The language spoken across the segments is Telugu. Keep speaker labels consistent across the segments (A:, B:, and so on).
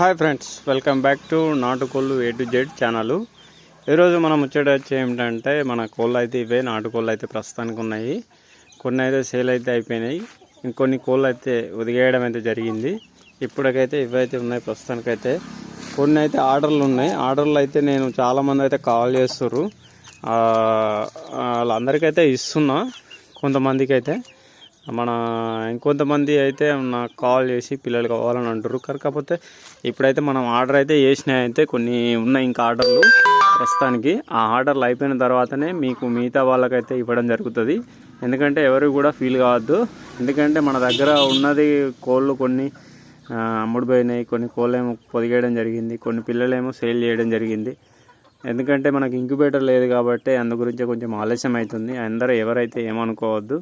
A: Hi friends welcome back to నాటుకోళ్ళు ఏ టు జెడ్ ఛానల్. ఈరోజు మనం ముచ్చట వచ్చి ఏమిటంటే మన కోళ్ళు అయితే ఇవే నాటుకోళ్ళు అయితే ప్రస్తుతానికి ఉన్నాయి. కొన్ని అయితే సేల్ అయితే అయిపోయినాయి. ఇంకొన్ని కోళ్ళు అయితే ఉదిగేయడం అయితే జరిగింది. ఇప్పటికైతే ఇవైతే ఉన్నాయి ప్రస్తుతానికైతే. కొన్ని అయితే ఆర్డర్లు ఉన్నాయి. ఆర్డర్లు అయితే నేను చాలామంది అయితే కాల్ చేస్తుర్రు. వాళ్ళందరికైతే ఇస్తున్నా. కొంతమందికి అయితే మన ఇంకొంతమంది అయితే నాకు కాల్ చేసి పిల్లలు కావాలని అంటారు కాకపోతే ఇప్పుడైతే మనం ఆర్డర్ అయితే చేసినాయి అయితే కొన్ని ఉన్నాయి ఇంకా ఆర్డర్లు. ప్రస్తుతానికి ఆ ఆర్డర్లు అయిపోయిన తర్వాతనే మీకు మిగతా వాళ్ళకైతే ఇవ్వడం జరుగుతుంది. ఎందుకంటే ఎవరు కూడా ఫీల్ కావద్దు. ఎందుకంటే మన దగ్గర ఉన్నది కోళ్ళు కొన్ని అమ్ముడుపోయినాయి కొన్ని కోళ్ళు ఏమో పొదిగేయడం జరిగింది కొన్ని పిల్లలేమో సేల్ చేయడం జరిగింది. ఎందుకంటే మనకి ఇంక్యుబేటర్ లేదు కాబట్టి అందు గురించి కొంచెం ఆలస్యం అవుతుంది అందరూ ఎవరైతే ఏమనుకోవద్దు.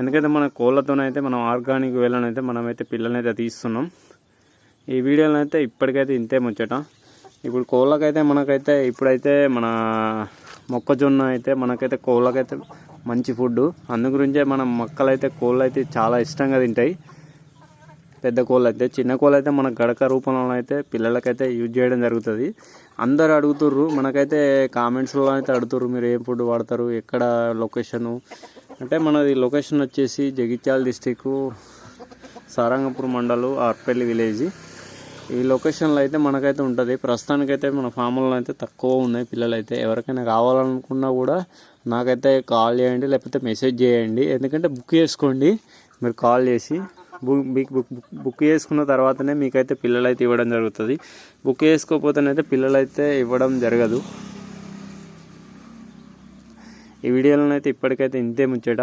A: ఎందుకంటే మన కోళ్ళతోనైతే మనం ఆర్గానిక్ వేలనైతే మనమైతే పిల్లలనైతే తీస్తున్నాం. ఈ వీడియోలో అయితే ఇప్పటికైతే ఇంతే ముచ్చట. ఇప్పుడు కోళ్ళకైతే మనకైతే ఇప్పుడైతే మన మొక్కజొన్న అయితే మనకైతే కోళ్ళకైతే మంచి ఫుడ్ అందు గురించే మనం మొక్కలైతే కోళ్ళు అయితే చాలా ఇష్టంగా తింటాయి. పెద్ద కోళ్ళు అయితే చిన్న కోళ్ళు అయితే మన గడక రూపంలో అయితే పిల్లలకైతే యూజ్ చేయడం జరుగుతుంది. అందరు అడుగుతుర్రు మనకైతే కామెంట్స్లో అయితే అడుగుతుర్రు మీరు ఏం ఫుడ్ వాడతారు ఎక్కడ లొకేషను అంటే మనది లొకేషన్ వచ్చేసి జగిత్యాల డిస్టిక్ సారంగపూర్ మండలు ఆర్పల్లి విలేజ్ ఈ లొకేషన్లో అయితే మనకైతే ఉంటుంది. ప్రస్తుతానికైతే మన ఫామ్లో అయితే తక్కువ ఉన్నాయి పిల్లలు అయితే ఎవరికైనా కావాలనుకున్నా కూడా నాకైతే కాల్ చేయండి లేకపోతే మెసేజ్ చేయండి. ఎందుకంటే బుక్ చేసుకోండి మీరు కాల్ చేసి బుక్ బుక్ బుక్ చేసుకున్న తర్వాతనే మీకైతే పిల్లలు అయితే ఇవ్వడం జరుగుతుంది. బుక్ చేసుకోకపోతేనైతే పిల్లలు అయితే ఇవ్వడం జరగదు. ఈ వీడియోలను అయితే ఇప్పటికైతే ఇంతే ముచ్చట.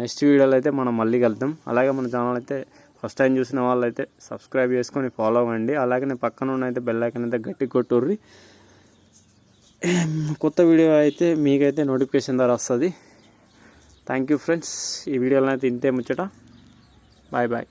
A: నెక్స్ట్ వీడియోలో అయితే మనం మళ్ళీ కలుద్దాం. అలాగే మన ఛానల్ అయితే ఫస్ట్ టైం చూసిన వాళ్ళు అయితే సబ్స్క్రైబ్ చేసుకొని ఫాలో అవ్వండి. అలాగే పక్కన ఉన్న అయితే బెల్ ఐకన్ అయితే గట్టి కొట్టుర్రి. కొత్త వీడియో అయితే మీకైతే నోటిఫికేషన్ ద్వారా వస్తుంది. Thank you friends. ఈ వీడియోలో అయితే ఇంతే ముచ్చట. Bye bye